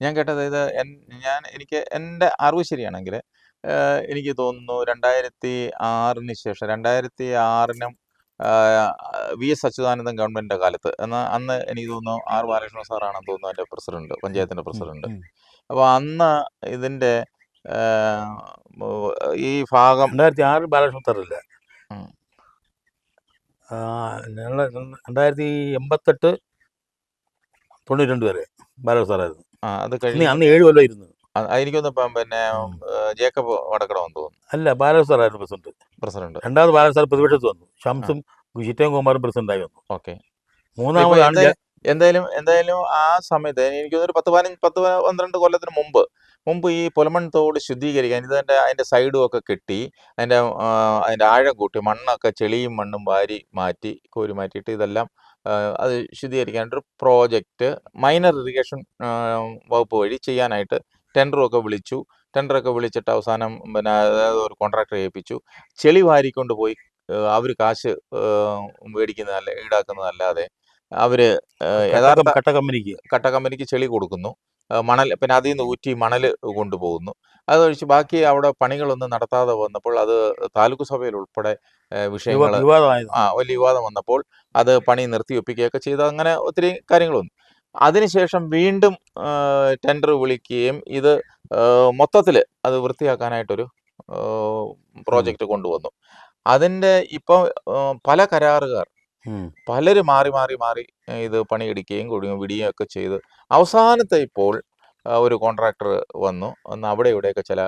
ഞാൻ കേട്ടത് ഇത് ഞാൻ എനിക്ക് എന്റെ അറിവ് ശരിയാണെങ്കിൽ എനിക്ക് തോന്നുന്നു രണ്ടായിരത്തി ആറിന് ശേഷം രണ്ടായിരത്തി ആറിനും വി എസ് അച്യുതാനന്ദൻ ഗവൺമെന്റിന്റെ കാലത്ത് എന്നാൽ അന്ന് എനിക്ക് തോന്നുന്നു ആർ ബാലകൃഷ്ണ സാറാണെന്ന് തോന്നുന്നു എന്റെ പ്രസിഡന്റ് പഞ്ചായത്തിന്റെ പ്രസിഡന്റ്. അപ്പൊ അപ്പോൾ അന്ന് ഇതിന്റെ ഈ ഭാഗം രണ്ടായിരത്തി ആറ് ബാലകൃഷ്ണ സാറില്ല രണ്ടായിരത്തി എൺപത്തെട്ട് തൊണ്ണൂറ്റി രണ്ട് വരെ ബാലകൃഷ്ണ സാറായിരുന്നു. അത് കഴിഞ്ഞ് അന്ന് ഏഴ് കൊല്ലം ഇരുന്നു എനിക്കൊന്ന് പിന്നെ ജേക്കബ് വടക്കടമെന്ന് തോന്നുന്നു. അല്ല ബാലകൃഷ്ണ സാറായിരുന്നു പ്രസിഡന്റ്. പ്രസിഡന്റ്. രണ്ടാമത് ബാലകൃഷ്ണ സാർ പ്രതിപക്ഷത്ത് വന്നു. ഷംസും ചിറ്റയും കുമാറും പ്രസിഡന്റായി വന്നു. ഓക്കെ. മൂന്നാമതാണ് എന്തായാലും എന്തായാലും ആ സമയത്ത് എനിക്ക് ഒരു പത്ത് പതിനഞ്ച് പത്ത് പന്ത്രണ്ട് കൊല്ലത്തിന് മുമ്പ് മുമ്പ് ഈ പുലമൺ തോട് ശുദ്ധീകരിക്കാൻ ഇതിന്റെ അതിന്റെ സൈഡും ഒക്കെ കെട്ടി അതിന്റെ അതിന്റെ ആഴം കൂട്ടി മണ്ണൊക്കെ ചെളിയും മണ്ണും വാരി മാറ്റി കോരി മാറ്റിയിട്ട് ഇതെല്ലാം അത് ശുദ്ധീകരിക്കാനായിട്ടൊരു പ്രോജക്റ്റ് മൈനർ ഇറിഗേഷൻ വകുപ്പ് വഴി ചെയ്യാനായിട്ട് ടെൻഡറൊക്കെ വിളിച്ചു. ടെൻഡറൊക്കെ വിളിച്ചിട്ട് അവസാനം പിന്നെ അതായത് ഒരു കോൺട്രാക്ടറെ ഏൽപ്പിച്ചു. ചെളി വാരിക്കൊണ്ട് പോയി അവർ കാശ് മേടിക്കുന്നതല്ല ഈടാക്കുന്നതല്ലാതെ അവർ യഥാർത്ഥ കട്ട കമ്പനിക്ക്. കട്ട കമ്പനിക്ക് ചെളി കൊടുക്കുന്നു. മണൽ പിന്നെ അതിൽ നിന്ന് ഊറ്റി മണൽ കൊണ്ടുപോകുന്നു. അത് ഒഴിച്ച് ബാക്കി അവിടെ പണികളൊന്നും നടത്താതെ വന്നപ്പോൾ അത് താലൂക്ക് സഭയിൽ ഉൾപ്പെടെ വിഷയങ്ങൾ ആ വലിയ വിവാദം വന്നപ്പോൾ അത് പണി നിർത്തിവെപ്പിക്കുകയൊക്കെ ചെയ്ത്. അങ്ങനെ ഒത്തിരി കാര്യങ്ങൾ വന്നു. അതിനുശേഷം വീണ്ടും ടെൻഡർ വിളിക്കുകയും ഇത് മൊത്തത്തിൽ അത് വൃത്തിയാക്കാനായിട്ടൊരു പ്രോജക്റ്റ് കൊണ്ടുവന്നു. അതിന്റെ ഇപ്പോൾ പല കരാറുകാർ. പലരും മാറി മാറി മാറി ഇത് പണിയെടുക്കുകയും കൊടുക്കുകയും വിടുകയും ഒക്കെ ചെയ്ത്. അവസാനത്തെ ഇപ്പോൾ ഒരു കോൺട്രാക്ടർ വന്നു. ഒന്ന് അവിടെ ഇവിടെയൊക്കെ ചില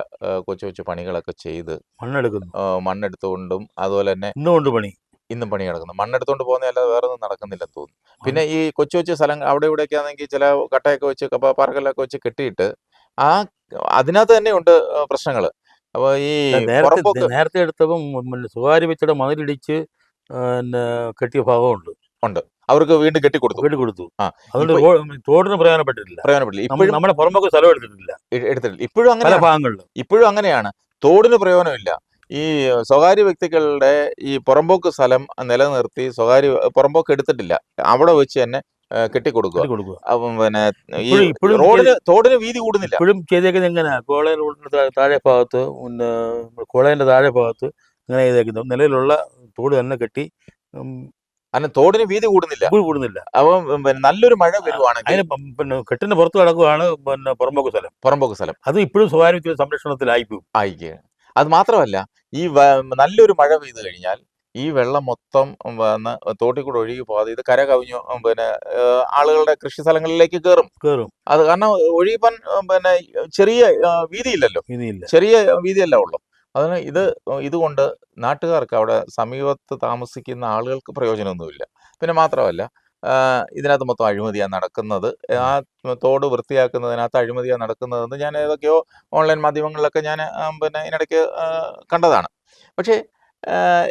കൊച്ചു കൊച്ചു പണികളൊക്കെ ചെയ്ത് മണ്ണെടുക്കുന്നു. മണ്ണെടുത്തുകൊണ്ടും അതുപോലെ തന്നെ ഇന്നുകൊണ്ട് പണി. ഇന്നും പണി കിടക്കുന്നു മണ്ണെടുത്തുകൊണ്ട് പോകുന്നതല്ലാതെ വേറെ ഒന്നും നടക്കുന്നില്ലെന്ന് തോന്നുന്നു. പിന്നെ ഈ കൊച്ചു കൊച്ചു സ്ഥലം അവിടെ ഇവിടെയൊക്കെ ആണെങ്കിൽ ചില കട്ടയൊക്കെ വെച്ച് കപ്പ പാർക്കലൊക്കെ വെച്ച് കെട്ടിയിട്ട് ആ അതിനകത്ത് തന്നെ ഉണ്ട് പ്രശ്നങ്ങൾ അപ്പോൾ ഈ നേരത്തെ എടുത്തപ്പം സ്വകാര്യ വെച്ചിട്ട് മതിലിടിച്ച് പിന്നെ കെട്ടിയ ഭാഗമുണ്ട്. ഉണ്ട്. അവർക്ക് വീണ്ടും കെട്ടി കൊടുത്തു. വീട് കൊടുത്തു. ആ, അതുകൊണ്ട് ഇപ്പൊ- റോ- തോടിന് പ്രയോജനപ്പെട്ടിട്ടില്ല. പ്രയോജനപ്പെടില്ല നമ്മ- ഇപ്പോഴും നമ്മുടെ പുറമൊക്കെ സ്ഥലം എടുത്തിട്ടില്ല. എടുത്തിട്ടില്ല. ഇപ്പോഴും പല ഭാഗങ്ങളിൽ ഭാഗങ്ങളിലും. ഇപ്പോഴും അങ്ങനെയാണ്. തോടിന് പ്രയോജനമില്ല. ഈ സ്വകാര്യ വ്യക്തികളുടെ ഈ പുറമ്പോക്ക് സ്ഥലം നിലനിർത്തി സ്വകാര്യ പുറമ്പോക്ക് എടുത്തിട്ടില്ല. അവിടെ വെച്ച് തന്നെ ഏ, കെട്ടിക്കൊടുക്കുക കെട്ടി കൊടുക്കുക. അപ്പം പിന്നെ ഈ ഇപ്പോഴും- ഇപ്പോഴും റോഡിന് തോടിന് വീതി കൂടുന്നില്ല. ഇപ്പോഴും ചെയ്തേക്കുന്നത് എങ്ങനെയാ കോളേജ് റോഡിന്റെ താഴെ ഭാഗത്ത് പിന്നെ കോളേജിന്റെ താഴെ ഭാഗത്ത് ഇങ്ങനെ ചെയ്തേക്കുന്നത് നിലവിലുള്ള തോട് തന്നെ കെട്ടി കാരണം തോടിന് വീതി കൂടുന്നില്ല. കൂടുന്നില്ല. അപ്പം പിന്നെ നല്ലൊരു മഴ വരുവാണെങ്കിൽ അതിന് പിന്നെ കെട്ടിന് പുറത്ത് കിടക്കുകയാണ് പിന്നെ പുറമ്പോക്ക് സ്ഥലം. പുറമ്പോക്ക് സ്ഥലം. അത് ഇപ്പോഴും സ്വകാര്യ വ്യക്തിയുടെ സംരക്ഷണത്തിലായിപ്പോയി ആയിക്കുകയാണ് അത് മാത്രമല്ല ഈ നല്ലൊരു മഴ പെയ്തു കഴിഞ്ഞാൽ ഈ വെള്ളം മൊത്തം വന്ന് തോട്ടിൽ കൂടെ ഒഴുകി പോകാതെ ഇത് കര കവിഞ്ഞു പിന്നെ ആളുകളുടെ കൃഷി സ്ഥലങ്ങളിലേക്ക് കയറും കയറും അത് കാരണം ഒഴുകിപ്പാൻ പിന്നെ ചെറിയ വീതിയില്ലല്ലോ. ചെറിയ വീതിയല്ല ഉള്ളു. അതിന് ഇത് ഇതുകൊണ്ട് നാട്ടുകാർക്ക് അവിടെ സമീപത്ത് താമസിക്കുന്ന ആളുകൾക്ക് പ്രയോജനമൊന്നുമില്ല. പിന്നെ മാത്രമല്ല ഇതിനകത്ത് മൊത്തം അഴിമതിയാണ് നടക്കുന്നത്. ആ തോട് വൃത്തിയാക്കുന്നതിനകത്ത് അഴിമതിയാണ് നടക്കുന്നതെന്ന് ഞാൻ ഏതൊക്കെയോ ഓൺലൈൻ മാധ്യമങ്ങളിലൊക്കെ ഞാൻ പിന്നെ ഇതിനിടയ്ക്ക് കണ്ടതാണ്. പക്ഷേ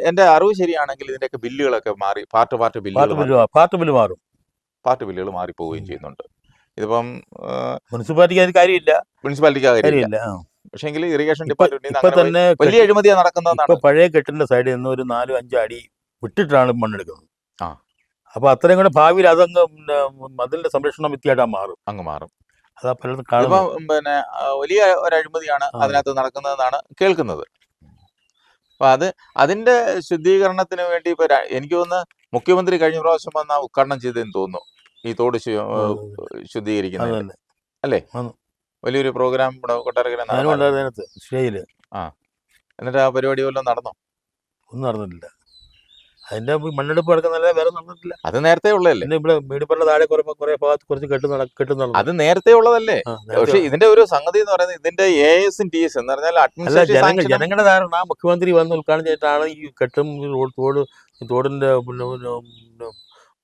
എന്റെ അറിവ് ശരിയാണെങ്കിൽ ഇതിന്റെയൊക്കെ ബില്ലുകളൊക്കെ മാറി പാർട്ട് പാർട്ട് ബില്ലുകൾ പാർട്ട് ബില്ല് പാർട്ട് ബില്ല് മാറും. പാർട്ട് ബില്ലുകൾ മാറിപ്പോവുകയും. ചെയ്യുന്നുണ്ട്. ഇതിപ്പം മുനിസിപ്പാലിറ്റിക്ക് അതിന് കാര്യമില്ല. മുനിസിപ്പാലിറ്റിക്ക് കാര്യമില്ല. പക്ഷേങ്കിൽ ഇറിഗേഷൻ ഡിപ്പാർട്ട്മെന്റ് തന്നെ വലിയ നടക്കുന്നതാണ് ഇപ്പൊ പഴയ കെട്ടിന്റെ സൈഡിൽ നിന്ന് ഒരു നാലും അഞ്ചും അടി വിട്ടിട്ടാണ് മണ്ണെടുക്കുന്നത്. ആ. അപ്പൊ അത്രയും കൂടെ ഭാവിയിൽ അതങ്ങ് മതിലിന്റെ സംരക്ഷണം വ്യക്തിയായിട്ടാ മാറും. അങ്ങ് മാറും. അതാ പലർക്കും കാണും പിന്നെ വലിയ ഒരു അഴിമതിയാണ്. അതിനകത്ത് നടക്കുന്നതെന്നാണ് കേൾക്കുന്നത്. അപ്പൊ അത് അതിന്റെ ശുദ്ധീകരണത്തിന് വേണ്ടി ഇപ്പൊ എനിക്ക് തോന്നുന്നു മുഖ്യമന്ത്രി കഴിഞ്ഞ പ്രാവശ്യം വന്ന ഉദ്ഘാടനം ചെയ്തെന്ന് തോന്നുന്നു. ഈ തോട് ശുദ്ധീകരിക്കുന്നത് അല്ലേ. വലിയൊരു പ്രോഗ്രാം ഇവിടെ കൊട്ടാരക്കര നടന്നു. ആ. എന്നിട്ട് ആ പരിപാടി വല്ലതും നടന്നോ? ഒന്നും നടന്നിട്ടില്ല. അതിന്റെ മണ്ണെടുപ്പ് നടക്കുന്നല്ല വേറെ നടന്നിട്ടില്ല. അത് നേരത്തെ ഉള്ളതല്ലേ? ഇവിടെ വീടുപറയുടെ താഴെ കുറെ കുറെ ഭാഗത്ത് കുറച്ച് കെട്ട് കെട്ടുന്ന അത് നേരത്തെ ഉള്ളതല്ലേ? പക്ഷേ ഇതിന്റെ ഒരു സംഗതി എന്ന് പറയുന്നത് ഇതിന്റെ എ എസും ടി എസ് എന്ന് പറഞ്ഞാൽ ജനങ്ങളുടെ ധാരണ മുഖ്യമന്ത്രി വന്ന് ഉദ്ഘാടനം ചെയ്തിട്ടാണ് ഈ കെട്ടും തോട് തോടിന്റെ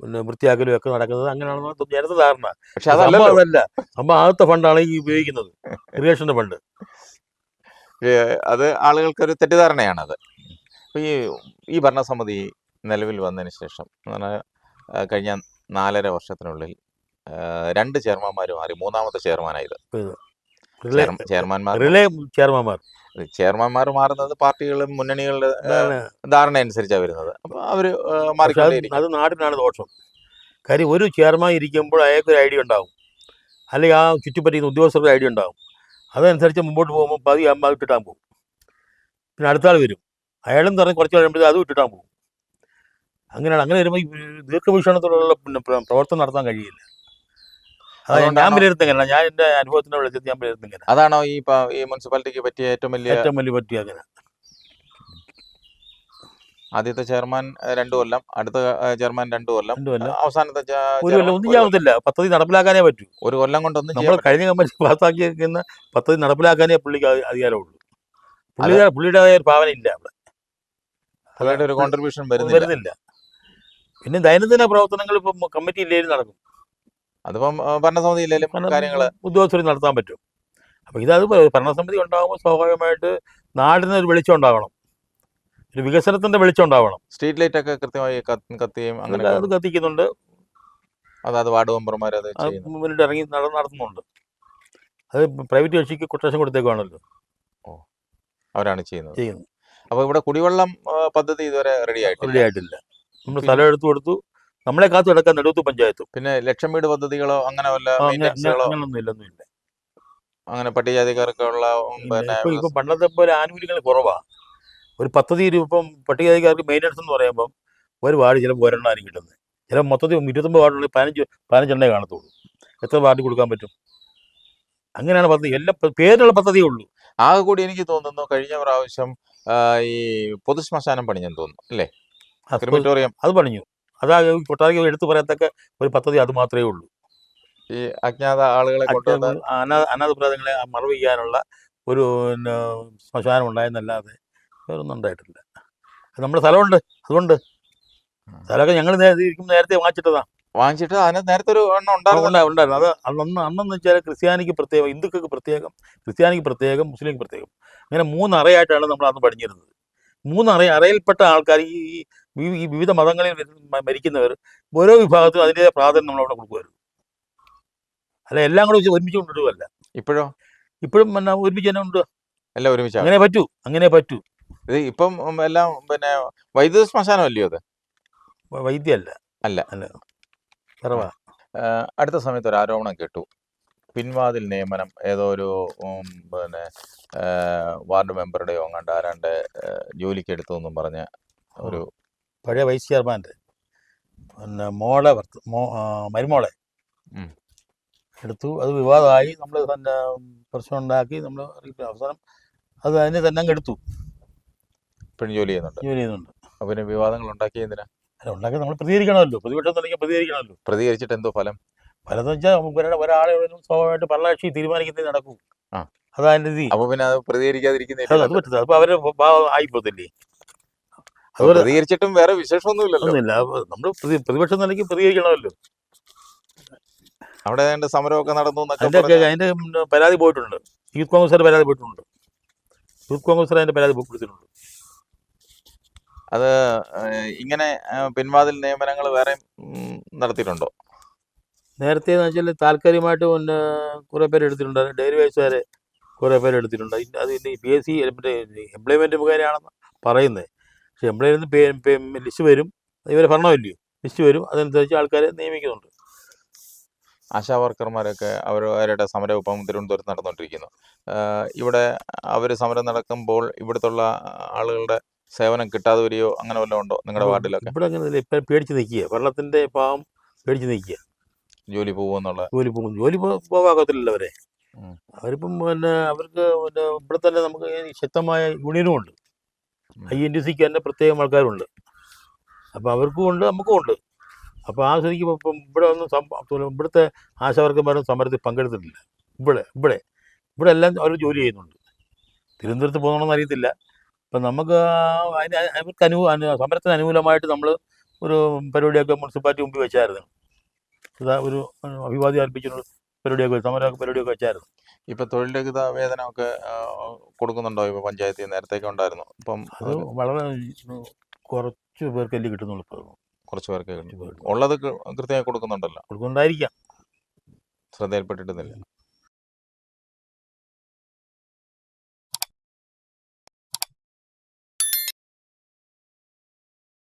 പിന്നെ വൃത്തിയാക്കലും ഒക്കെ നടക്കുന്നത് അങ്ങനെയാണെന്ന് ജനത ധാരണ. പക്ഷെ അതല്ല അതല്ല. സംഭവം ആദ്യത്തെ ഫണ്ടാണ് ഈ ഉപയോഗിക്കുന്നത്. ഇറിഗേഷന്റെ ഫണ്ട്. അത് ആളുകൾക്കൊരു തെറ്റിദ്ധാരണയാണ് അത് ഈ ഈ ഭരണസമിതി നിലവിൽ വന്നതിന് ശേഷം കഴിഞ്ഞ നാലര വർഷത്തിനുള്ളിൽ രണ്ട് ചെയർമാന്മാർ മാറി മൂന്നാമത്തെ ചെയർമാനായത് ചെയർമാൻമാർ റിലേ ചെയർമാൻമാർ. ചെയർമാൻമാർ മാറുന്നത് പാർട്ടികളും മുന്നണികളുടെ ധാരണ അനുസരിച്ചാണ് വരുന്നത്. അപ്പൊ അവർ അത് മാറിക്കൊണ്ടേയിരിക്കും അത് നാടിനാണ് ദോഷം. കാര്യം ഒരു ചെയർമാൻ ഇരിക്കുമ്പോൾ അയാൾക്ക് ഒരു ഐഡിയ ഉണ്ടാവും. അല്ലെങ്കിൽ ആ ചുറ്റിപ്പറ്റിക്കുന്ന ഉദ്യോഗസ്ഥർക്ക് ഐഡിയ ഉണ്ടാവും. അതനുസരിച്ച് മുമ്പോട്ട് പോകുമ്പോൾ പതി അമ്മ അത് കിട്ടാൻ പോകും. പിന്നെ അടുത്ത ആൾ വരും. അയാളും പറഞ്ഞ് കുറച്ച് കഴിയുമ്പോഴത്തേക്ക് അത് ഇട്ടിട്ടാൻ പോകും. അങ്ങനെയാണ് അങ്ങനെ വരുമ്പോൾ ദീർഘവീക്ഷണത്തോടുള്ള പിന്നെ പ്രവർത്തനം നടത്താൻ കഴിയില്ല. ഞാൻ വിലയിരുത്തുന്നില്ല ഞാൻ എന്റെ അനുഭവത്തിന്റെ വെളിച്ചത്തിൽ ഞാൻ വിലയിരുത്തുന്നില്ല അതാണോ ഈ ഈ മുനിസിപ്പാലിറ്റിക്ക് പറ്റിയ ഏറ്റവും വലിയ ഏറ്റവും വലിയ പറ്റിയ അങ്ങനെ ആദ്യത്തെ ചെയർമാൻ രണ്ടു കൊല്ലം. അടുത്ത ചെയർമാൻ രണ്ടു കൊല്ലം. അവസാനത്തെ ഒരു കൊല്ലം ഒന്നും ചെയ്യാവുന്നില്ല പദ്ധതി നടപ്പിലാക്കാനേ പറ്റൂ. ഒരു കൊല്ലം കൊണ്ടൊന്നും നമ്മൾ കഴിഞ്ഞ കമ്പനി പാസ്സാക്കിയിരിക്കുന്ന പദ്ധതി നടപ്പിലാക്കാനേ പുള്ളിക്ക് അധി- അധികാരമുള്ളൂ. പുള്ളിയുടെ പുള്ളിയുടേതായ ഒരു ഭാവന ഇല്ല അവിടെ. അതായത് ഒരു കോൺട്രിബ്യൂഷൻ വരുന്നില്ല. പിന്നെ ദൈനംദിന പ്രവർത്തനങ്ങൾ ഇപ്പം കമ്മിറ്റി ഇല്ലേലും നടക്കും. അതിപ്പം ഭരണസമിതി ഇല്ലെങ്കിലും കാര്യങ്ങൾ കാര്യങ്ങൾ ഉദ്യോഗസ്ഥർ നടത്താൻ പറ്റും. അപ്പോൾ ഇതതുപോലെ ഭരണസമിതി ഉണ്ടാകുമ്പോൾ സ്വാഭാവികമായിട്ട് നാടിന് ഒരു വെളിച്ചം ഉണ്ടാവണം. ഒരു വികസനത്തിന്റെ വെളിച്ചം ഉണ്ടാവണം. സ്ട്രീറ്റ് ലൈറ്റ് ഒക്കെ കൃത്യമായി കത്തിയും അങ്ങനെ അത് കത്തിക്കുന്നുണ്ട്. അതായത് വാർഡ് മെമ്പർമാർ അത് മുന്നിട്ട് ഇറങ്ങി നട നടത്തുന്നുണ്ട്. അത് പ്രൈവറ്റ് കക്ഷിക്ക് കൊട്ടേഷൻ കൊടുത്തേക്കുവാണല്ലോ. ഓ അവരാണ് ചെയ്യുന്നത്. ചെയ്യുന്നത് അപ്പോൾ ഇവിടെ കുടിവെള്ളം പദ്ധതി ഇതുവരെ റെഡി ആയിട്ടില്ല. റെഡി ആയിട്ടില്ല. നമ്മൾ സ്ഥലം എടുത്തു കൊടുത്തു. നമ്മളെ കാത്തു കിടക്കാൻ നെടുത്തു പഞ്ചായത്തും. പിന്നെ ലക്ഷം വീട് പദ്ധതികളോ അങ്ങനെ വല്ല അങ്ങനെ- മെയിന്റെനൻസുകളോ അങ്ങനൊന്നും ഇല്ലൊന്നും ഇല്ല. അങ്ങനെ പട്ടികജാതിക്കാർക്കുള്ള പിന്നെ ഇപ്പൊ പണ്ടത്തെ പോലെ ആനുകൂല്യങ്ങൾ കുറവാ. ഒരു പദ്ധതി രൂപ ഇപ്പം പട്ടികജാതിക്കാർക്ക് മെയിന്റനൻസ് എന്ന് പറയുമ്പോൾ ഒരു വാർഡ് ചിലപ്പോൾ ഒരെണ്ണമായിരിക്കും കിട്ടുന്നത്. ചില മൊത്തത്തിൽ ഇരുപത്തൊമ്പത് വാർഡുകളിൽ പതിനഞ്ച് പതിനഞ്ചെണ്ണേ കാണത്തുള്ളൂ. എത്ര വാർഡ് കൊടുക്കാൻ പറ്റും? അങ്ങനെയാണ് പദ്ധതി. എല്ലാ പേരുള്ള പദ്ധതിയേ ഉള്ളൂ. ആകെ കൂടി എനിക്ക് തോന്നുന്നു കഴിഞ്ഞ പ്രാവശ്യം ഈ പൊതു ശ്മശാനം പണിഞ്ഞെന്ന് തോന്നുന്നു അല്ലേ? ക്രിമിറ്റോറിയം അത് പണിഞ്ഞു. അതാ കൊട്ടാരക്ക് എടുത്തു പറയത്തക്ക ഒരു പദ്ധതി അത് മാത്രമേ ഉള്ളൂ. ഈ അജ്ഞാത ആളുകളെ അനാഥ അനാഥപ്രാതങ്ങളെ മറവ് ചെയ്യാനുള്ള ഒരു പിന്നെ ശ്മശാനം ഉണ്ടായെന്നല്ലാതെ വേറൊന്നും ഉണ്ടായിട്ടില്ല. നമ്മുടെ സ്ഥലമുണ്ട്. അതുകൊണ്ട് സ്ഥലമൊക്കെ ഞങ്ങൾ നേരത്തെ വാങ്ങിച്ചിട്ടതാ. വാങ്ങിച്ചിട്ട് അതിന് നേരത്തെ ഒരു എണ്ണം ഉണ്ടായിരുന്നു. ഉണ്ടായിരുന്നു ഉണ്ടായിരുന്നു. അത് അന്ന് അന്നെന്ന് വെച്ചാൽ ക്രിസ്ത്യാനിക്ക് പ്രത്യേകം ഹിന്ദുക്കൾക്ക് പ്രത്യേകം ക്രിസ്ത്യാനിക്ക് പ്രത്യേകം മുസ്ലിംക്ക് പ്രത്യേകം. അങ്ങനെ മൂന്ന് അറയായിട്ടാണ് നമ്മൾ അന്ന് പഠിഞ്ഞിരുന്നത് മൂന്ന് അറ അറയിൽപ്പെട്ട ആൾക്കാർ ഈ ഈ- വിവിധ മതങ്ങളിൽ മരിക്കുന്നവർ ഓരോ വിഭാഗത്തിലും അതിന്റെതായ പ്രാധാന്യം നമ്മളവിടെ കൊടുക്കുമായിരുന്നു. അല്ല എല്ലാം കൂടെ വെച്ച് ഒരുമിച്ച് കൊണ്ടിടുകയല്ല ഇപ്പോഴോ? ഇപ്പോഴും പിന്നെ ഒരുമിച്ച് തന്നെ ഉണ്ട് എല്ലാം ഒരുമിച്ച്? അങ്ങനെ പറ്റൂ അങ്ങനെ പറ്റൂ. ഇത് ഇപ്പം എല്ലാം പിന്നെ വൈദ്യുത ശ്മശാനം അല്ലയോ അത് വൈദ്യ അല്ല. അല്ല. അല്ല കുറവാ അടുത്ത സമയത്ത് ഒരു ആരോപണം കേട്ടു. പിൻവാതിൽ നിയമനം ഏതോ ഒരു പിന്നെ വാർഡ് മെമ്പറുടെയോ അങ്ങാണ്ട് ആരാണ്ട് ജോലിക്ക് എടുത്തു എന്നും പറഞ്ഞ ഒരു പഴയ വൈസ് ചെയർമാന്റെ പിന്നെ മോളെ ഭർത്ത മോ മരുമോളെ എടുത്തു. അത് വിവാദമായി. നമ്മൾ തന്നെ പ്രശ്നം ഉണ്ടാക്കി. നമ്മൾ അവസാനം അത് അതിനെ തന്നെ അങ്ങ് എടുത്തു. ഇപ്പോഴും ജോലി ചെയ്യുന്നുണ്ട്. ജോലി ചെയ്യുന്നുണ്ട്. അപ്പം പിന്നെ വിവാദങ്ങൾ ഉണ്ടാക്കിയതിനാ അല്ല ഉണ്ടാക്കി നമ്മൾ പ്രതികരിക്കണമല്ലോ. പ്രതിപക്ഷം തന്നെ പ്രതികരിക്കണമല്ലോ. പ്രതികരിച്ചിട്ട് എന്തോ ഫലം? പലതെന്ന് വെച്ചാൽ ഒരാളെ ഒരാളെ സ്വാഭാവികമായിട്ട് ഭരണകക്ഷി തീരുമാനിക്കുന്നതേ നടക്കും. ആ. അതാ രീതി. അപ്പൊ പിന്നെ അത് അത് അത് പറ്റില്ല പറ്റത്തില്ല. അപ്പോൾ അവർ ആയിപ്പോത്തില്ലേ പ്രതികരിച്ചിട്ടും വേറെ വിശേഷമൊന്നുമില്ലല്ലോ. നമ്മൾ പ്രതിപക്ഷം നിലയ്ക്ക് പ്രതികരിക്കണമല്ലോ. അവിടെ സമരമൊക്കെ നടന്നു അതിന്റെ അതിന്റെ പരാതി പോയിട്ടുണ്ട്. യൂത്ത് കോൺഗ്രസ് പരാതി പോയിട്ടുണ്ട്. യൂത്ത് കോൺഗ്രസ് അതിന്റെ പരാതി കൊടുത്തിട്ടുണ്ട് അത് ഇങ്ങനെ പിൻവാതിൽ നിയമനങ്ങൾ വേറെ നടത്തിയിട്ടുണ്ടോ? നേരത്തെ എന്ന് വെച്ചാൽ താൽക്കാലികമായിട്ട് പിന്നെ കുറെ പേര് എടുത്തിട്ടുണ്ട്. ഡെയിലി വയസ്സുകാരെ കുറെ പേര് എടുത്തിട്ടുണ്ട്. അത് ഇനി പി എസ് സി മറ്റേ എംപ്ലോയ്മെന്റ് മുഖേനയാണെന്ന് പറയുന്നത് പക്ഷെ എംപ്ലോയ്മെന്റ് ലിസ്റ്റ് വരും. ഇവരെ ഭരണമില്ലയോ ലിസ്റ്റ് വരും. അതനുസരിച്ച് ആൾക്കാരെ നിയമിക്കുന്നുണ്ട്. ആശാ വർക്കർമാരൊക്കെ അവരുടെ സമരം ഇപ്പം തിരുവനന്തപുരത്ത് നടന്നുകൊണ്ടിരിക്കുന്നു ഇവിടെ അവർ സമരം നടക്കുമ്പോൾ ഇവിടുത്തുള്ള ആളുകളുടെ സേവനം കിട്ടാതെ വരികയോ അങ്ങനെ വല്ലതും ഉണ്ടോ നിങ്ങളുടെ വാർഡിലൊക്കെ? ഇവിടെ അങ്ങനെ ഇപ്പം പേടിച്ച് നിൽക്കുക വെള്ളത്തിന്റെ പാവം പേടിച്ച് നിൽക്കുക ജോലി പോകുമെന്നുള്ള ജോലി പോകും. ജോലി പോകാക്കത്തില്ലല്ലോ അവരെ. അവരിപ്പം പിന്നെ അവർക്ക് പിന്നെ ഇവിടെ തന്നെ നമുക്ക് ശക്തമായ ഉം. ഐ എൻ ടി സിക്ക് തന്നെ പ്രത്യേകം ആൾക്കാരുണ്ട്. അപ്പോൾ അവർക്കും ഉണ്ട് നമുക്കും ഉണ്ട്. അപ്പോൾ ആ സ്ഥിതിക്ക് ഇപ്പം- ഇവിടെ ഒന്നും ഇവിടുത്തെ ആശാവർക്കന്മാരും സമരത്തിൽ പങ്കെടുത്തിട്ടില്ല. ഇവിടെ ഇവിടെ ഇവിടെ എല്ലാം അവർ ജോലി ചെയ്യുന്നുണ്ട്. തിരുവനന്തപുരത്ത് പോകണമെന്ന് അറിയത്തില്ല. അപ്പം നമുക്ക് അതിന് അവർക്ക് അനു സമരത്തിന് അനുകൂലമായിട്ട് നമ്മൾ ഒരു പരിപാടിയൊക്കെ മുനിസിപ്പാലിറ്റി മുമ്പിൽ വെച്ചായിരുന്നു. ഒരു അഭിവാദ്യം അർപ്പിച്ചിട്ടുള്ള പരിപാടിയൊക്കെ സമരമൊക്കെ പരിപാടിയൊക്കെ വെച്ചായിരുന്നു. ഇപ്പൊ തൊഴിൽ രഹിത വേതനമൊക്കെ ഏഹ്, കൊടുക്കുന്നുണ്ടോ? ഇപ്പൊ പഞ്ചായത്തിൽ നേരത്തേക്ക് ഉണ്ടായിരുന്നു. ഇപ്പം അത് വളരെ കുറച്ച് പേർക്കല്ലേ കിട്ടുന്നുള്ളൂ ഇപ്പോൾ കുറച്ച് പേർക്ക്. ഉള്ളത് കൃത്യമായി കൊടുക്കുന്നുണ്ടല്ലോ. കൊടുക്കുന്നുണ്ടായിരിക്കാം. ശ്രദ്ധയിൽപ്പെട്ടിട്ടില്ല